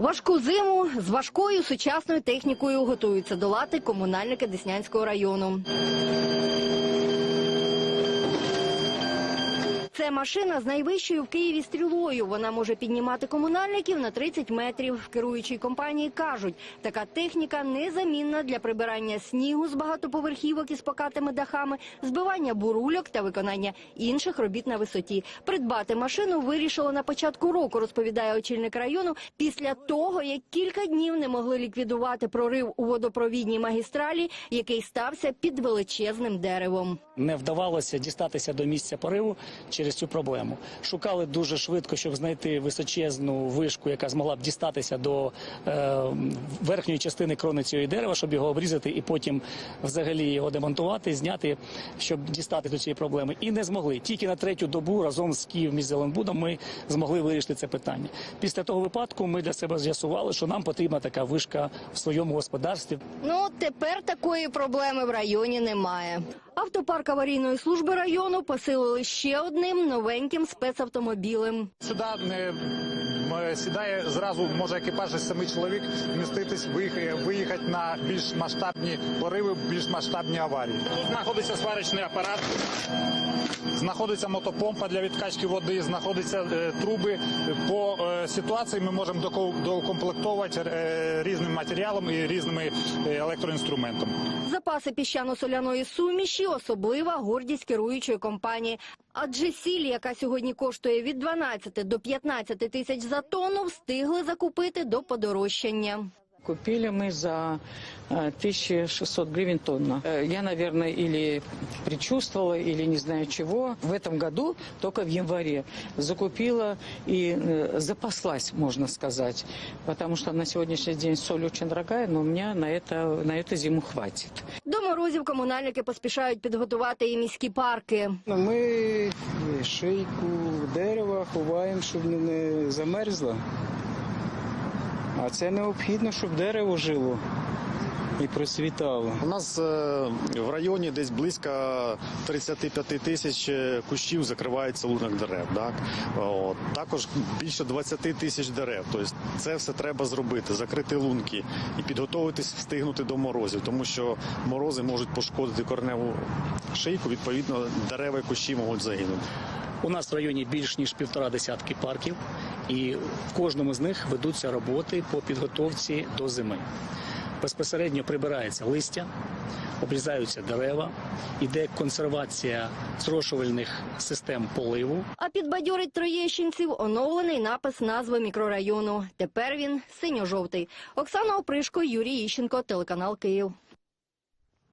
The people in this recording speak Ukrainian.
Важку зиму з важкою сучасною технікою готуються долати комунальники Деснянського району. Це машина з найвищою в Києві стрілою. Вона може піднімати комунальників на 30 метрів. В керуючій компанії кажуть, така техніка незамінна для прибирання снігу з багатоповерхівок із покатими дахами, збивання бурульок та виконання інших робіт на висоті. Придбати машину вирішили на початку року, розповідає очільник району, після того, як кілька днів не могли ліквідувати прорив у водопровідній магістралі, який стався під величезним деревом. не вдавалося дістатися до місця пориву через цю проблему. Шукали дуже швидко, щоб знайти височезну вишку, яка змогла б дістатися до е, верхньої частини крони цього дерева, щоб його обрізати і потім взагалі його демонтувати, зняти, щоб дістати до цієї проблеми. І не змогли. Тільки на третю добу разом з Київ міськзеленбудом ми змогли вирішити це питання. Після того випадку ми для себе з'ясували, що нам потрібна така вишка в своєму господарстві. Ну, тепер такої проблеми в районі немає. Автопарк аварійної служби району посилили ще одним новеньким спецавтомобілем. Сюди е, сідає зразу може екіпаж із семи чоловік вміститись, виїхати, на більш масштабні пориви, більш масштабні аварії. Тут знаходиться сварочний апарат, знаходиться мотопомпа для відкачки води, знаходяться е, труби. По е, ситуації ми можемо докомплектовувати е, різним матеріалом і різними е, електроінструментами. Запаси піщано-соляної суміші особлива гордість керуючої компанії. Адже сіль, яка сьогодні коштує від 12 до 15 тисяч за тонну, встигли закупити до подорожчання. Купили мы за э, 1600 гривен тонна. Э, Я, наверное, или предчувствовала, или не знаю чего. В этом году, только в январе, закупила и э, запаслась, можно сказать. Потому что на сегодняшний день соль очень дорогая, но у меня на, это, на эту зиму хватит. До морозів комунальники поспішають підготувати і міські парки. Ну, Ми шийку дерева ховаємо, щоб не- замерзла. А це необхідно, щоб дерево жило і процвітало. У нас е, в районі десь близько 35 тисяч кущів закривається лунок дерев. Так? От. Також більше 20 тисяч дерев. Тобто це все треба зробити, закрити лунки і підготуватись встигнути до морозів, тому що морози можуть пошкодити корневу шийку, відповідно, дерева і кущі можуть загинути. У нас в районі більш ніж півтора десятки парків, і в кожному з них ведуться роботи по підготовці до зими. Безпосередньо прибирається листя, обрізаються дерева, іде консервація зрошувальних систем поливу. А підбадьорить троєщинців оновлений напис назви мікрорайону. Тепер він синьо-жовтий. Оксана Опришко, Юрій Іщенко, телеканал Київ.